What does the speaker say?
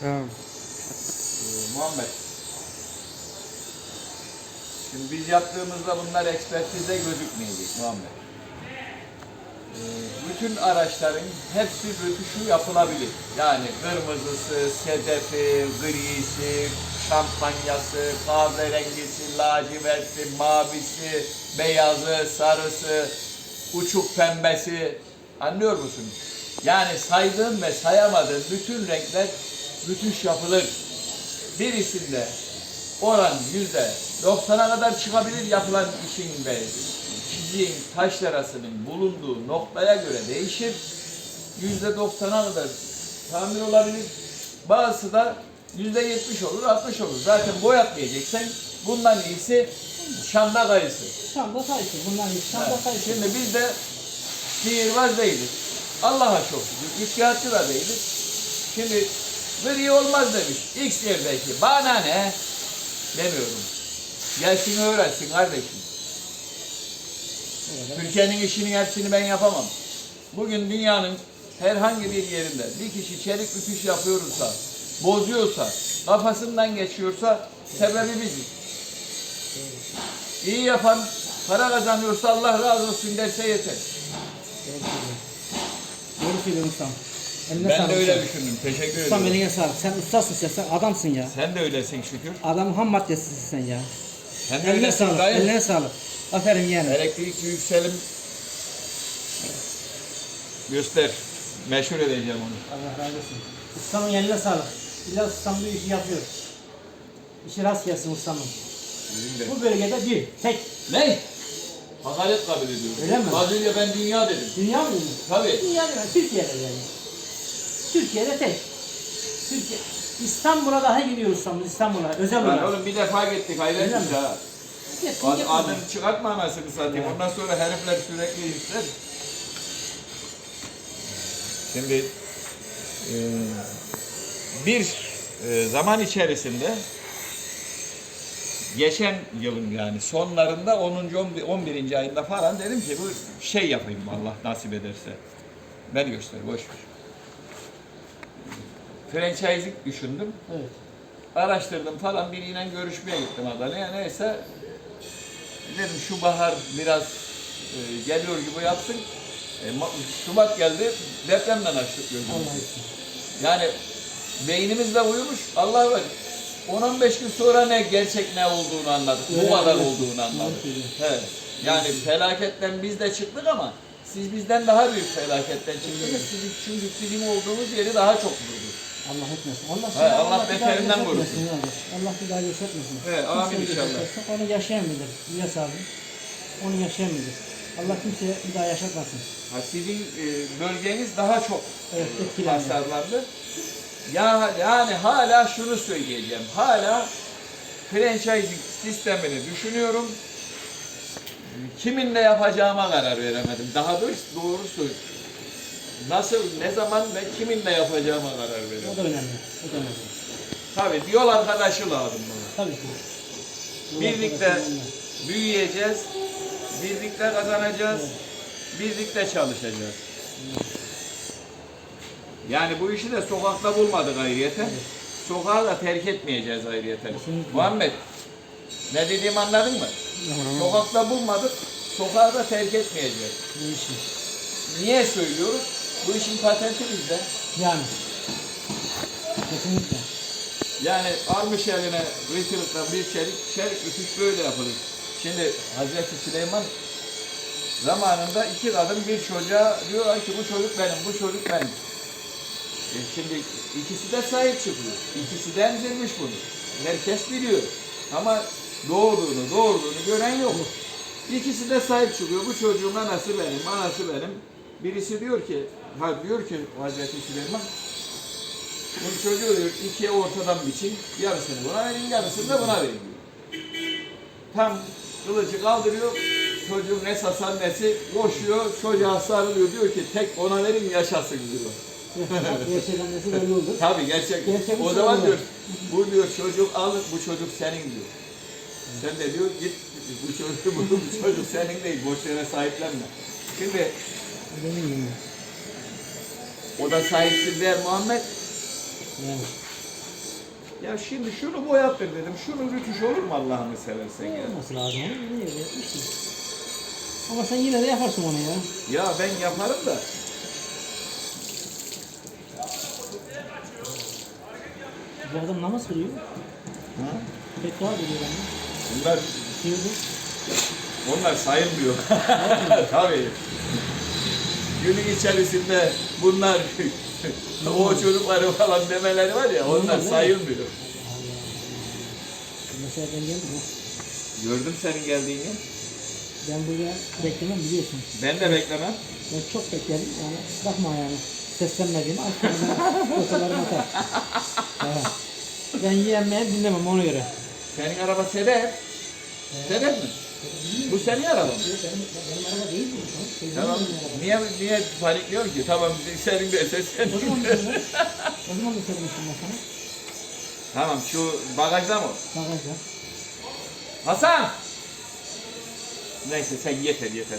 Tamam. Ee, Muhammed. Şimdi biz yaptığımızda bunlar ekspertize gözükmeyecek Muhammed. Ee, bütün araçların hepsi rötuşu yapılabilir. Yani kırmızısı, sedefi, grisi, şampanyası, kahverengisi, laciverti, mavisi, beyazı, sarısı, uçuk pembesi. Anlıyor musun? Yani saydığım ve sayamadığım bütün renkler rütuş yapılır. Birisinde oran yüzde 90'a kadar çıkabilir yapılan işin ve çiziğin taş arasının bulunduğu noktaya göre değişir. Yüzde 90'a kadar tamir olabilir. Bazısı da yüzde 70 olur, 60 olur. Zaten boyatmayacaksan bundan iyisi Şam'da kayısı. Şam'da kayısı. Bundan iyi. Şam'da kayısı. Şimdi biz de sihirbaz değiliz. Allah'a çok şükür. İttihatçı da değiliz. Şimdi gri olmaz demiş. X yerdeki. Bana ne? Demiyorum. Gelsin öğrensin kardeşim. Türkiye'nin işinin hepsini ben yapamam. Bugün dünyanın herhangi bir yerinde bir kişi çelik rütüş yapıyorsa, bozuyorsa, kafasından geçiyorsa sebebi biziz. İyi yapan para kazanıyorsa Allah razı olsun derse yeter. Doğru söylüyorsun. Eline Ben sağlık de öyle ustam. düşündüm. Teşekkür Ustam ederim. eline sağlık. Sen ustasın sen. Sen adamsın ya. Sen de öylesin şükür. Adamın ham maddesisin sen ya. Sen de Eline öylesin sağlık. dayı. Eline sağlık. Aferin yani. Elektrikçi Yükselim göster. Meşhur edeceğim onu. Allah razı olsun. Ustamın eline sağlık. İlla ustam bu işi yapıyor. İşi rast gelsin ustamın. Bizim de. Bu bölgede bir, tek. Ne? Hakaret kabul ediyorum. Öyle mi? Az önce ben dünya dedim. Dünya mı? Tabii. Dünya değil? Türkiye'de yani. Türkiye'de tek. Türkiye. İstanbul'a daha gidiyor ustamız İstanbul'a. Özel Lan olarak. oğlum bir defa gittik hayret Öyle mi? biz ha. Gittin, Ad, adını çıkartma anasını satayım. Evet. Ondan sonra herifler sürekli ister. Şimdi e, bir e, zaman içerisinde geçen yılın yani sonlarında 10. 11. 11. ayında falan dedim ki bu şey yapayım Allah nasip ederse. Ben göster boş ver. Franchising düşündüm Evet. araştırdım falan biriyle görüşmeye gittim Adana'ya neyse dedim şu bahar biraz e, geliyor gibi yapsın. E, Şubat geldi depremden açtık gözümüzü. Yani beynimizle uyumuş Allah var. 10-15 gün sonra ne gerçek ne olduğunu anladık. Evet, Bu kadar evet. olduğunu anladık. Evet. Yani felaketten biz de çıktık ama siz bizden daha büyük felaketten çıktınız. Sizin, çünkü sizin olduğunuz yeri daha çok vurdu. Allah etmesin. Allah, He, Allah daha beterinden korusun. Allah bir daha yaşatmasın. Evet, amin inşallah. Onu yaşayan bilir. İlyas abi. Onu yaşayan bilir. Allah kimseye bir daha yaşatmasın. Ha, sizin e, bölgeniz daha çok Evet, e, hasarlandı. Ya yani hala şunu söyleyeceğim. Hala franchising sistemini düşünüyorum. Kiminle yapacağıma karar veremedim. Daha doğrusu doğrusu nasıl, ne zaman ve kiminle yapacağıma karar O veremedim. da önemli. O da önemli. Tabii yol arkadaşı lazım bana. Tabii ki. Birlikte büyüyeceğiz, birlikte kazanacağız, birlikte çalışacağız. Yani bu işi de sokakta bulmadık ayrıyeten. Sokağı da terk etmeyeceğiz ayrıyeten. Kesinlikle. Muhammed, ne dediğimi anladın mı? Sokakta bulmadık, sokağı da terk etmeyeceğiz. Niye söylüyoruz? Bu işin patenti bizde. Yani. Kesinlikle. Yani almış eline rıhtılıktan bir çelik, çelik rütüş böyle yapılır. Şimdi Hazreti Süleyman zamanında iki kadın bir çocuğa diyorlar ki bu çocuk benim, bu çocuk benim. E şimdi ikisi de sahip çıkıyor. İkisi de emzirmiş bunu. Herkes biliyor. Ama doğduğunu, doğurduğunu gören yok. İkisi de sahip çıkıyor. Bu çocuğun anası benim, anası benim. Birisi diyor ki, ha diyor ki Hazreti Süleyman, bu çocuğu diyor ikiye ortadan biçin, yarısını buna verin, yarısını da buna verin diyor. Tam kılıcı kaldırıyor, çocuğun ne sasan nesi koşuyor, çocuğa sarılıyor diyor ki tek ona verin yaşasın diyor. Gerçekten nasıl böyle olur? Tabii gerçek. Gerçek o zaman diyor, bu diyor çocuk al, bu çocuk senin diyor. Sen de diyor git, bu çocuk, bu, bu çocuk senin değil, boş yere sahiplenme. Şimdi Benim o da sahipsiz der Muhammed. Yani. Ya şimdi şunu boyattır dedim. Şunu rütüş olur mu Allah'ını seversen ya? Olması lazım onun. Niye öyle yapmışsın? Ama sen yine de yaparsın onu ya. Ya ben yaparım da. Bu adam namaz kılıyor. Ha? Tekrar ediyor bana. Bunlar, Kıyıldı. onlar sayılmıyor. Tabii. Günün içerisinde bunlar o çocukları falan demeleri var ya onlar sayılmıyor. Mesela ben geldim. Gördüm senin geldiğini. Ben buraya beklemem biliyorsun. Ben de beklemem. Ben çok beklerim yani bakma yani seslenmediğimi arkadan ortalarına atar. Evet. Ben yiyenmeye dinlemem ona göre. Senin araba Sedef. Sedef mi? Bu senin araban. Benim, benim araba değil bu. Tamam. Niye niye panikliyorsun ki? Tamam senin de ses senin. O zaman da söylemiştim ben sana. Tamam şu bagajda mı? Bagajda. Hasan! Neyse sen yeter yeter.